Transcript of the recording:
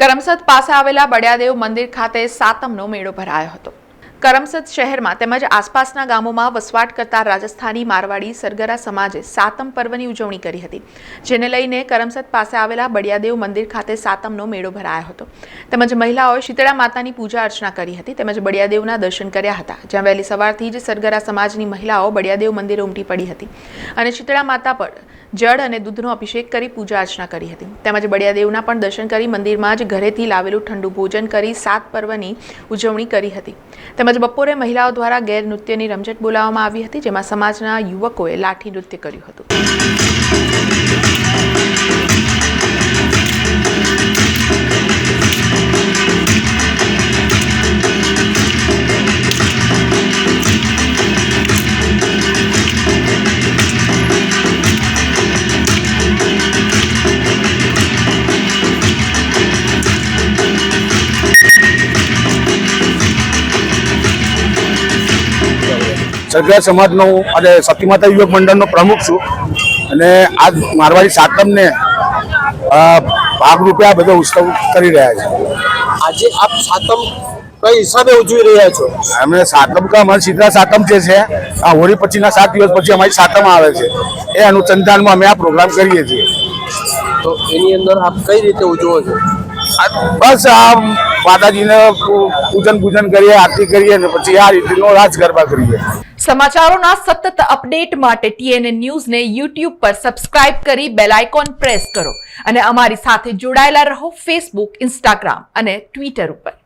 કરમસદ પાસે આવેલા બડિયાદેવ મંદિર ખાતે સાતમનો મેળો ભરાયો હતો. કરમસદ શહેરમાં તેમજ આસપાસના ગામોમાં વસવાટ કરતા રાજસ્થાની મારવાડી સરગરા સમાજે સાતમ પર્વની ઉજવણી કરી હતી, જેને લઈને કરમસદ પાસે આવેલા બડિયાદેવ મંદિર ખાતે સાતમનો મેળો ભરાયો હતો. તેમજ મહિલાઓએ શીતળા માતાની પૂજા અર્ચના કરી હતી, તેમજ બડિયાદેવના દર્શન કર્યા હતા. જ્યાં વહેલી સવારથી જ સરગરા સમાજની મહિલાઓ બડિયાદેવ મંદિરે ઉમટી પડી હતી અને શીતળા માતા પર જળ અને દૂધનો અભિષેક કરી પૂજા અર્ચના કરી હતી. તેમજ બળિયાદેવના પણ દર્શન કરી મંદિરમાં જ ઘરેથી લાવેલું ઠંડુ ભોજન કરી સાત પર્વની ઉજવણી કરી હતી. તેમજ બપોરે મહિલાઓ દ્વારા ગેર નૃત્યની રમઝટ બોલાવવામાં આવી હતી, જેમાં સમાજના યુવકોએ લાઠી નૃત્ય કર્યું હતું. સરકાર સમાજનો હું અને સતીમાતા યુવક મંડળનો પ્રમુખ છું. અને આજ મારવાડી સાતમને ભાગરૂપે આ બધો ઉત્સવ કરી રહ્યા છે. આજે આપ સાતમ કઈ હિસાબે ઉજવી રહ્યા છો? અમે સાતમ કા અમારી સીધા સાતમ જે છે આ હોળી પછીના સાત દિવસ પછી અમારી સાતમ આવે છે. એ અનુસંધાનમાં અમે આ પ્રોગ્રામ કરીએ છીએ. તો એની અંદર આપ કઈ રીતે ઉજવો છો? બસ આ માતાજીને પૂજન પૂજન કરીએ, આરતી કરીએ અને પછી આ રીતનો રાજ ગરબા કરીએ. સમાચારોના સતત અપડેટ માટે ટીએનએ ન્યૂઝને યુટ્યુબ પર સબસ્ક્રાઇબ કરી બેલ આઇકોન પ્રેસ કરો અને અમારી સાથે જોડાયેલા રહો ફેસબુક ઇન્સ્ટાગ્રામ અને ટ્વિટર ઉપર.